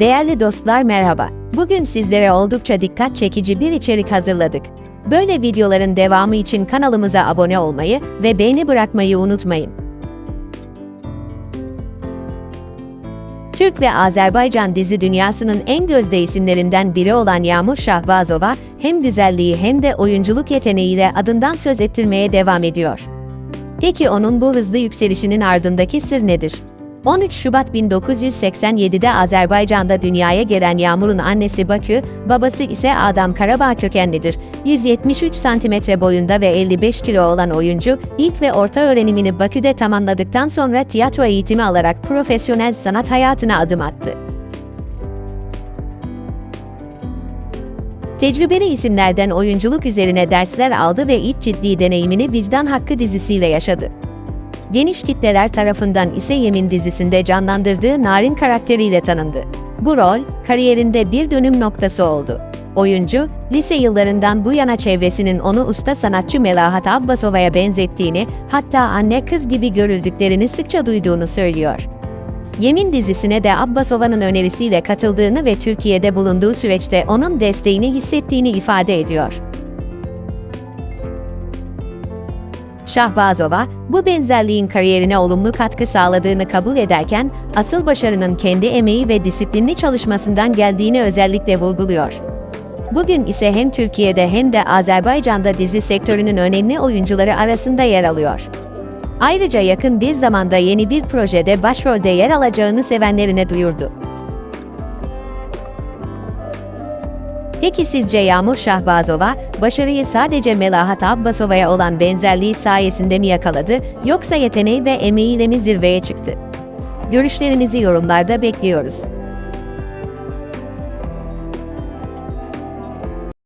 Değerli dostlar merhaba. Bugün sizlere oldukça dikkat çekici bir içerik hazırladık. Böyle videoların devamı için kanalımıza abone olmayı ve beğeni bırakmayı unutmayın. Türk ve Azerbaycan dizi dünyasının en gözde isimlerinden biri olan Yağmur Şahbazova, hem güzelliği hem de oyunculuk yeteneğiyle adından söz ettirmeye devam ediyor. Peki onun bu hızlı yükselişinin ardındaki sır nedir? 13 Şubat 1987'de Azerbaycan'da dünyaya gelen Yağmur'un annesi Bakü, babası ise Adam Karabağ kökenlidir. 173 cm boyunda ve 55 kilo olan oyuncu, ilk ve orta öğrenimini Bakü'de tamamladıktan sonra tiyatro eğitimi alarak profesyonel sanat hayatına adım attı. Tecrübeli isimlerden oyunculuk üzerine dersler aldı ve ilk ciddi deneyimini Vicdan Hakkı dizisiyle yaşadı. Geniş kitleler tarafından ise Yemin dizisinde canlandırdığı Narin karakteriyle tanındı. Bu rol, kariyerinde bir dönüm noktası oldu. Oyuncu, lise yıllarından bu yana çevresinin onu usta sanatçı Melahat Abbasova'ya benzettiğini, hatta anne kız gibi görüldüklerini sıkça duyduğunu söylüyor. Yemin dizisine de Abbasova'nın önerisiyle katıldığını ve Türkiye'de bulunduğu süreçte onun desteğini hissettiğini ifade ediyor. Şahbazova, bu benzerliğin kariyerine olumlu katkı sağladığını kabul ederken, asıl başarının kendi emeği ve disiplinli çalışmasından geldiğini özellikle vurguluyor. Bugün ise hem Türkiye'de hem de Azerbaycan'da dizi sektörünün önemli oyuncuları arasında yer alıyor. Ayrıca yakın bir zamanda yeni bir projede başrolde yer alacağını sevenlerine duyurdu. Peki sizce Yağmur Şahbazova, başarıyı sadece Melahat Abbasova'ya olan benzerliği sayesinde mi yakaladı, yoksa yeteneği ve emeğiyle mi zirveye çıktı? Görüşlerinizi yorumlarda bekliyoruz.